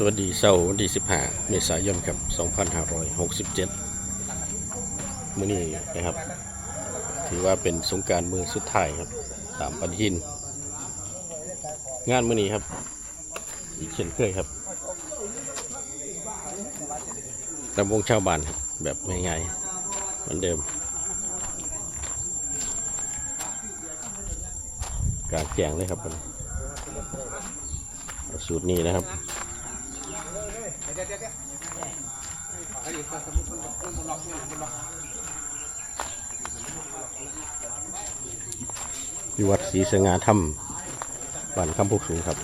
สวัสดีเสาร์วันที่15 เมษายนครับ 2567มื้อนี้นะครับ ถือว่าเป็นสงกรารมือสุดท้ายครับ ตามปฏิทิน งานมื้อนี้ครับ อีกเช่นเคยครับลำวงชาวบ้านครับ แบบง่ายๆเหมือนเดิม การแจงเลยครับสูตรนี้นะครับ อยู่วัดศรีสง่าธรรมบ้านคำพุกสูงครับ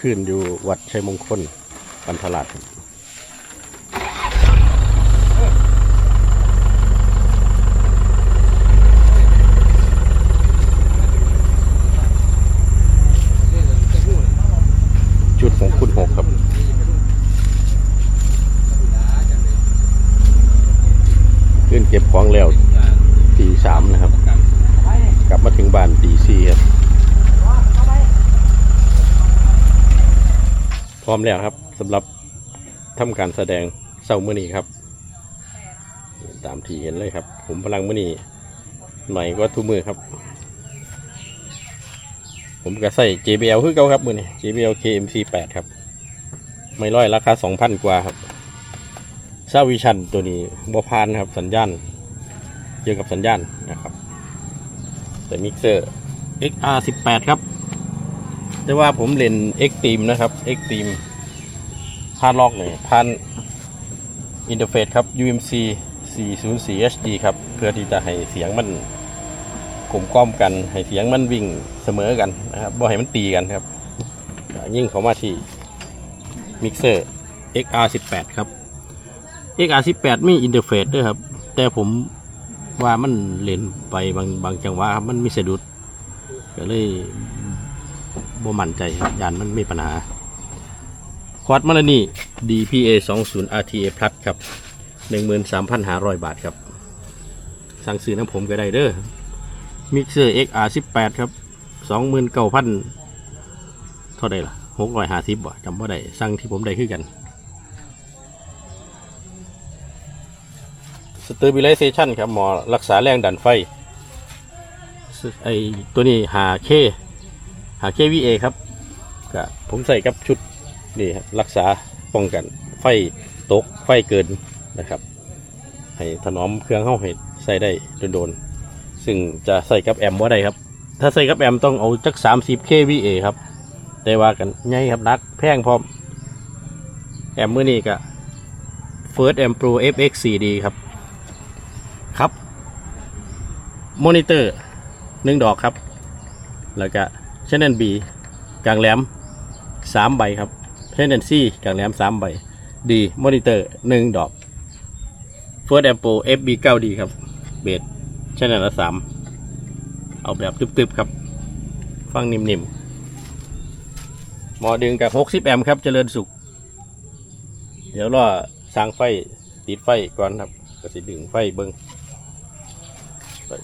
ขึ้นอยู่วัดชัยมงคลบันทลาดครับจุดของคุณหกครับ ขึ้น เก็บของแล้วตีสามนะครับ กลับมาถึงบ้านตีสี่ครับ พร้อมแล้วครับสำหรับทำการแสดงเศร้ามื่อนี้ครับ ตามที่เห็นเลยครับ ผมพลังมื่อนี้หน่อยก็ทุกมือครับ ผมก็ใส่ JBL คือเก่าครับมือนี้ JBL KMC 8ครับ ไม่ร้อยราคา2,000 กว่าครับ ซาวิชันตัวนี้บัวพานครับสัญญาณเกี่ยวกับสัญญาณนะครับ แต่มิกเซอร์ XR 18 ครับแต่ว่าผมเล่น Extreme นะครับ Extreme พานล็อกเนี่ยพานอินเทอร์เฟซครับ UMC 404 HD ครับ เพื่อที่จะให้เสียงมันกลมกล้อมกัน ให้เสียงมันวิ่งเสมอกันนะครับบ่ให้มันตีกันครับ ยิ่งเข้ามาที่มิกเซอร์ XR 18 ครับ XR 18 มีอินเทอร์เฟซด้วยครับ แต่ผมว่ามันเล่นไปบางบางจังหวะครับมันมีสะดุด ก็เลยบ่มั่นใจครับยานมันมีปัญหาควอดมาลนี่ DPA 20 RTA Plus ครับ 13,500 บาทครับ สั่งซื้อน้ำผมก็ได้เด้อมิกเซอร์ XR 18 ครับ 29,000เท่าไดล่ะ650บ่จำว่าได้สั่งที่ผมได้คือกัน Stabilization ครับหมอรักษาแรงดันไฟไอตัวนี้หาเคหาเควีเอครับก็ผมใส่กับชุดนี่ครับรักษาป้องกันไฟตกไฟเกินนะครับ ให้ถนอมเครื่องเข้าให้ใส่ได้โดนๆซึ่งจะใส่กับแอมว่าได้ครับ ถ้าใส่กับแอมต้องเอาจัก 30 kVA ครับ แต่ว่ากันใหญ่ครับนักแพงพร้อม แอมมือนี้ก็ First Ampro FX 4D ครับ ครับมอนิเตอร์หนึ่งดอกครับ แล้วก็ชแนลบีกลางแหลมสามใบครับชแนลซีกลางแหลมสามใบดีมอนิเตอร์หนึ่งดอกเฟิร์สแอมโป FB 9 d ครับ เบสชแนลละสามเอาแบบตึบๆครับ ฟังนิ่มๆหมอดึงกับ60แอมป์ครับเจริญสุข เดี๋ยวรอสร้างไฟติดไฟก่อนครับ ก็สิดึงไฟเบิงไป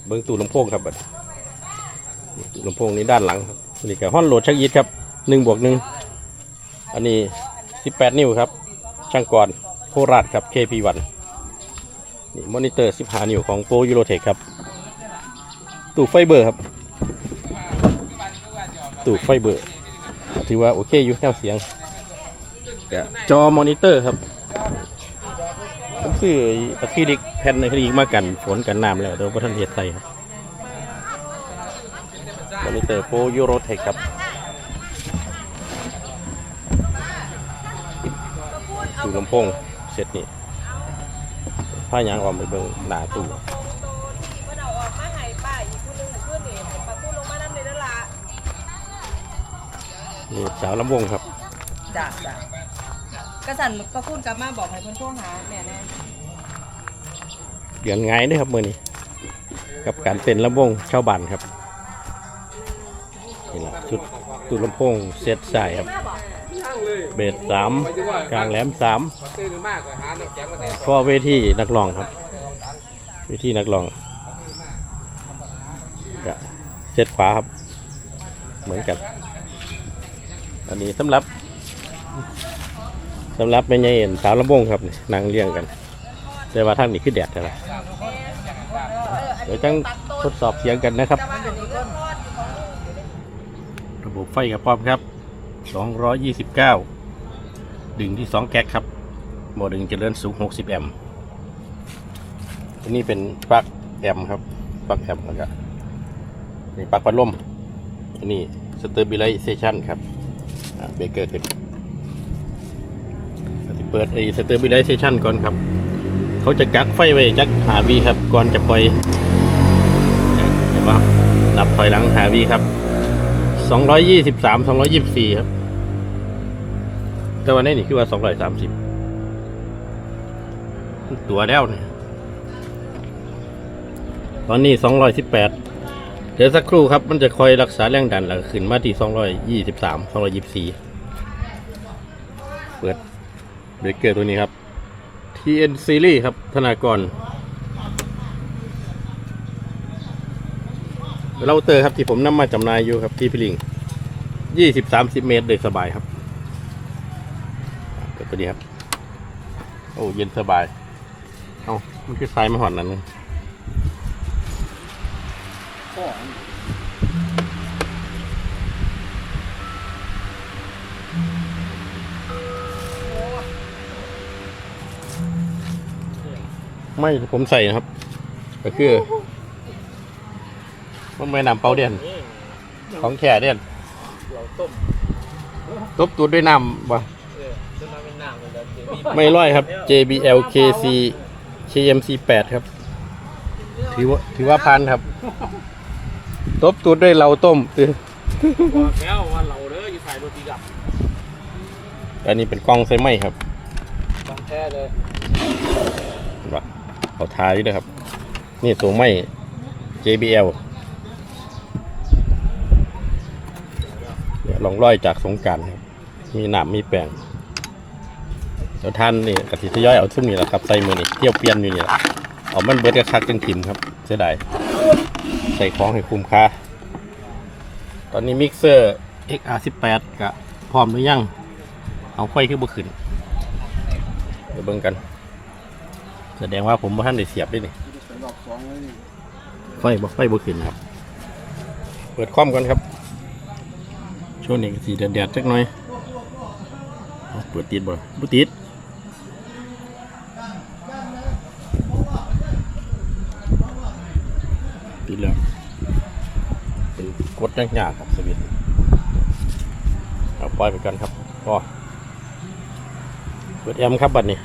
เบิงตู้ลำโพงครับบัดลำโพงนี้ด้านหลังครับนี่ก็ฮอนโหลดชักยิดครับหนึ่งบวกหนึ่งอันนี้สิบแปดนิ้วครับ ช่างก่อนโคราชครับ KP1 นี่มอนิเตอร์สิบห้านิ้วของโปรยูโรเทคครับ ตู้ไฟเบอร์ครับ ตู้ไฟเบอร์ ถือว่าโอเคอยู่แค่เสียง จอมอนิเตอร์ครับผมซื้ออะคริลิก ผ่นอะคริลิกมากันฝนกันน้ำแล้วเดี๋ยวพระท่านเฮ็ดใส่ครับมอนิเตอร์โปรยูโรเทคครับดูลำโพงเสร็จนี่ผ้ายางออกไปเบิ่งหน้าตู้เมื่อเอาออกมาให้ป้าอีกคนนึงขึ้นนี่ให้ป้าพูดลงมานั่นเลยนั่นละนี่สาวลำวงครับจ้ะจ้ะกระสันป้าพูดกลับมาบอกให้เพิ่นโทรหาแม่แน่ เดือนไงด้วยครับมือนี้กับการเต้นลำวงชาวบ้านครับนี่แหละชุดตู้ลำโพงเซตใส่ครับ เบสสามกลางแหลมสามก็เวทีนักร้องครับ เวทีนักร้องเซตขวาครับ เหมือนกันอันนี้สำหรับสำหรับแม่ใหญ่เห็นสาวลำวงครับนี่นั่งเลี้ยงกัน แต่ว่าทางนี้คือแดดใช่ไหมเดี๋ยวจังทดสอบเสียงกันนะครับแต่ว่าอันนี้ก็ทอดอยู่ของลูกอยู่ในระบบไฟกับป้อมครับ 229 ดึงที่ 2 แก๊กครับโมดึงเจริญสูง 60 แอมป์อันนี้เป็นปลั๊กแอมป์ครับปลั๊กแอมป์แล้วก็นี่ปลั๊กพัดลมอันนี้สเตอร์บิไลเซชันครับเบเกอร์ขึ้นเปิดไอสเตอร์บิไลเซชันก่อนครับ เขาจะกักไฟไว้จักหาวีครับก่อนจะปล่อยเห็นไหมครับถอยหลังหาวีครับสองร้อยยี่สิบสามสองร้อยยี่สิบสี่ครับ แต่วันนี้นี่คือว่าสองร้อยสามสิบตัวแล้วเนี่ยตอนนี้สองร้อยสิบแปดเดี๋ยวสักครู่ครับ มันจะคอยรักษาแรงดันแล้วขึ้นมาที่สองร้อยยี่สิบสามสองร้อยยี่สิบสี่เปิดเบรกเกอร์ตัวนี้ครับ TN Series ครับ ธนากร เราเตอร์ครับที่ผมนำมาจำหน่ายอยู่ครับที่พิลิงยี่สิบสามสิบเมตรเลยสบายครับตัวนี้ครับ โอ้เย็นสบาย เอามันคือทรายมาหอนนั้น ไม่ผมใส่นะครับ ก็คือมันไม่นำเปาเดียนของแข่เดียนเราต้มตบตูดด้วยน้ำบ่เออจนมาเป็นน้ำเลยแล้วเดี๋ยวมีไม่ร้อยครับ JBL KC KMC 8ครับ ถือว่าถือว่าพันครับ ตบตูดด้วยเราต้มตือบอกแล้วว่าเราเด้ออยู่ถ่ายรถดีดับอันนี้เป็นกล้องไซไหมครับบางแท้เลย เขาทายด้วยครับ นี่ตัวไม่ JBL เนี่ยลองร้อยจากสงการครับ มีหนามมีแป้งเดี๋ยวท่านนี่กะทิทยอยเอาทุ่มนี่แหละครับใส่มือนี่เที่ยวเปลี่ยนอยู่นี่แหละเอามันเบิดกระคักจังถิ่มครับเสียดายใส่ของให้คุ้มค่าตอนนี้มิกเซอร์ XR18 กะพร้อมหรือยัง เอาไฟขึ้นบ่ขึ้นเดี๋ยวเบิ่งกัน แสดงว่าผมบ่ทันได้เสียบด้วยนี่รอบสองเลยนี่ไฟบ่ไฟบ่ขึ้นครับ เปิดคอมก่อนครับ ช่วงนี้ก็สีแดดๆจักหน่อยเอาเปิดติดบ่บ่ติดติดแล้วเป็นกดยากๆครับสวิตช์เอาปล่อยไปกันครับพอเปิดแอมครับบัดนี้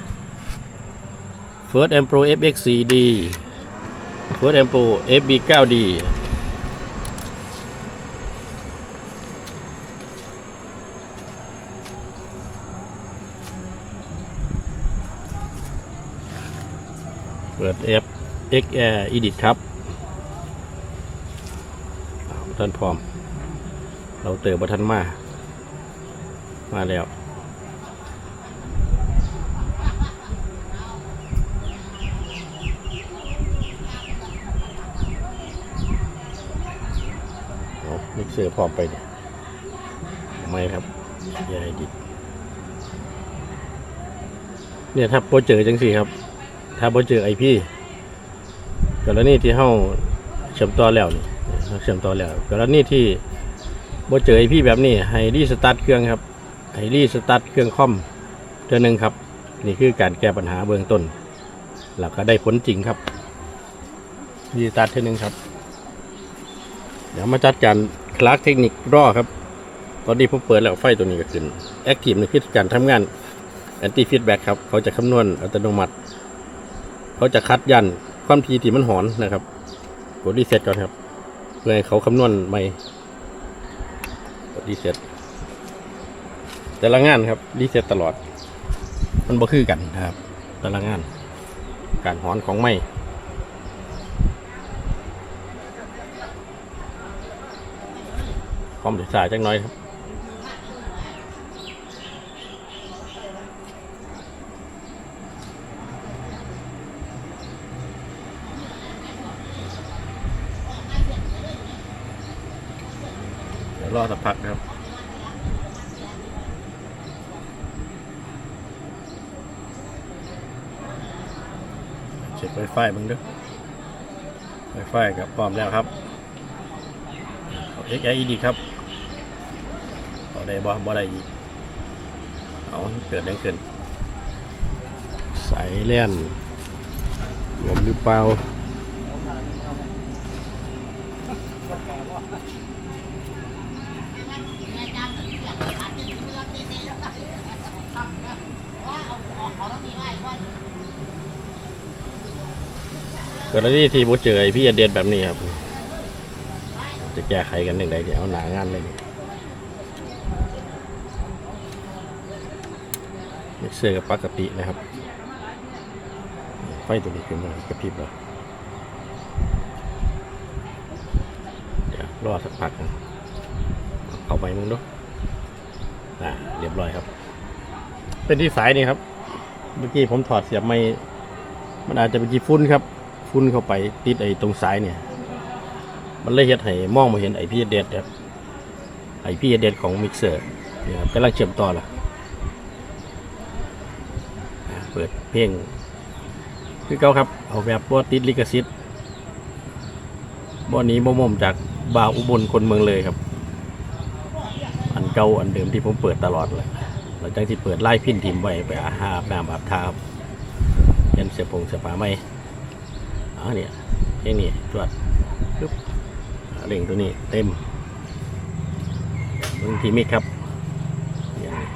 First M Pro FX 4D First M Pro FB 9D เปิด F X Air Edit ครับท่านพร้อม เราเติมบัทันมา มาแล้ว เอามิกเซอพร้อมไปเนี่ยไม่ครับยายดิเนี่ยถ้าโปรเจอจังสี่ครับ ถ้าโปรเจอไอพี่กรณีที่เฮาเชื่อมต่อแล้วนี่เชื่อมต่อแล้วกรณีที่โปรเจอไอพี่แบบนี้ให้รีสตาร์ทเครื่องครับให้รีสตาร์ทเครื่องคอมเท่านึงครับ นี่คือการแก้ปัญหาเบื้องต้น แล้วก็ได้ผลจริงครับรีสตาร์ทเท่านึงครับ เดี๋ยวมาจัดการ คลาสเทคนิครอครับ ตอนนี้ผมเปิดแล้วไฟตัวนี้ก็ขึ้นแอคทีฟในพิธีการทำงานแอนตี้ฟีดแบ็กครับ เขาจะคำนวณอัตโนมัติ เขาจะคัดยันความถี่ที่มันหอนนะครับกดรีเซ็ตก่อนครับ เพื่อให้เขาคำนวณใหม่กดรีเซ็ตแต่ละงานครับรีเซ็ตตลอด มันบ่คือกันนะครับ แต่ละงาน การหอนของไม่ ความสายจักน้อยครับรอสักพักนะครับเช็คไวไฟมึงด้วยไวไฟกับพร้อมแล้วครับ XID ครับ ได้บ่บ่ได้อีกเอาเกิดได้ขึ้นสายเล่นรวมหรือเปล่าเกิดอะไรที่ที่ผมเจอไอพี่อเดนแบบนี้ครับ จะแก้ไขกันยังไงเดี๋ยวหนางานเลย มิกเซอร์กับปกตินะครับ ไฟตัวนี้ขึ้นมากระพริบแล้วเดี๋ยวรอสักพักนะเข้าไปมึงดูอ่าเรียบร้อยครับ เป็นที่สายนี่ครับ เมื่อกี้ผมถอดเสียบไม่ มันอาจจะเป็นกี่ฟุ้นครับ ฟุ้นเข้าไปติดไอ้ตรงสายเนี่ย มันเลยเฮ็ดให้มองมาเห็นไอพีเด็ดครับไอพีเด็ดของมิกเซอร์นี่ครับกำลังเชื่อมต่อละอ่า เพลงคือเก่าครับเอาแบบบ่ติดลิขสิทธิ์บ่หนี้บ่มมจากบ่าวอุบลคนเมืองเลยครับ อันเก่าอันเดิมที่ผมเปิดตลอดเลยหลังจากที่เปิดไล่พินทิมไว้ไปอาหาบน้ำอาบทาครับยันเสียพงเสียผ้าไหมอ๋อเนี่ยเพลงนี้ตรวจปึ๊บเร่งตัวนี้เต็มมึงทีมิกครับอย่างนี้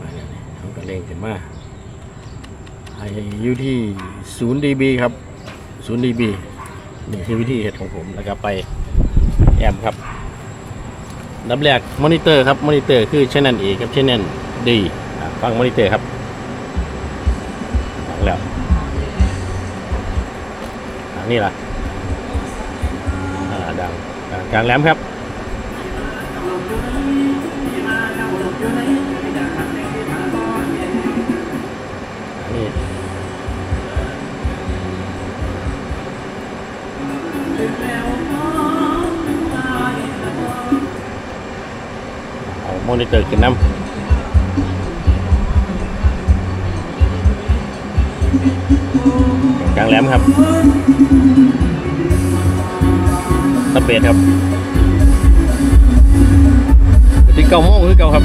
มาเนี่ยเขาก็เร่งขึ้นมา อยู่ที่0 dB ครับ0 dB นี่คือวิธีเหตุของผมแล้วก็ไปแอมครับดับแรกมอนิเตอร์ครับมอนิเตอร์คือ channel A กับ channel D ฟังมอนิเตอร์ครับฟังแล้วอันนี้ล่ะอ่าดังกลางแหลมครับ มอนิเตอร์ขึ้นน้ำกลางแหลมครับสเปดครับที่เก้าโมงคือเก้าครับ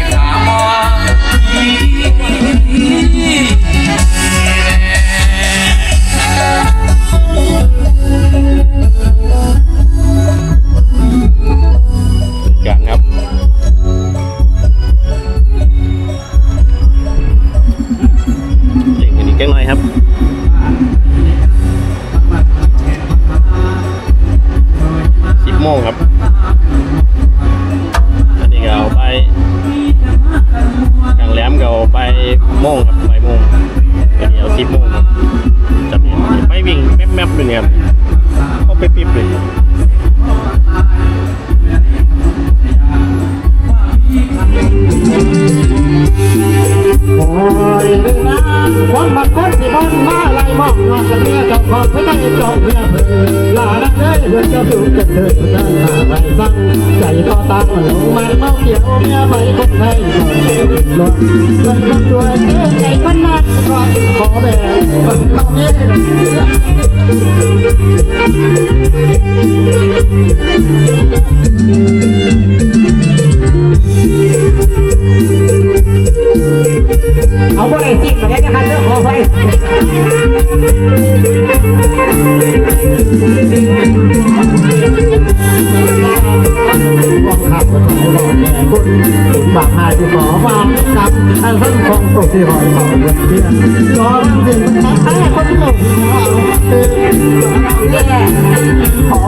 ของไม่ได้เจ้าเมียเพื่อลาดักเลยเพื่อจะดูจะเถิดเดินหน้าไปสั่งใจต่อตาหลงมันเมาเกี่ยวเมียไม่คนไทยหลดเงินคนรวยใจคนนักก็ขอแบ่งต้องเงี้ย บมันไม่บอกแม่คุณถึงบากหายที่ขอวางกับอันทั้งของตกที่หอยขอเงินเพียงก็มันถึงมันแค่คนหลงเออแย่ขอ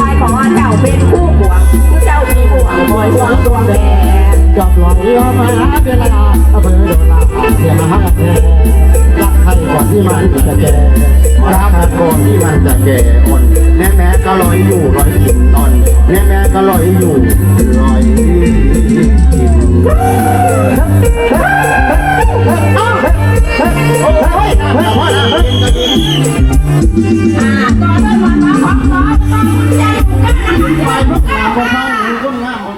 อายขอเจ้าเป็นคู่หวงเจ้ามีหวงคอยหวงตัวแม่จอบหลอกเรือมาเวลาอำเภอโดนลาเสียมาหาแทน ที่มันจะแก่รับโกนที่มันจะแก่อ่อนแม่แม่ก็ลอยอยู่ลอยกินนอนแม่แม่ก็ลอยอยู่ลอยกินอ่ไปวันกันพวกเราพวกเงาม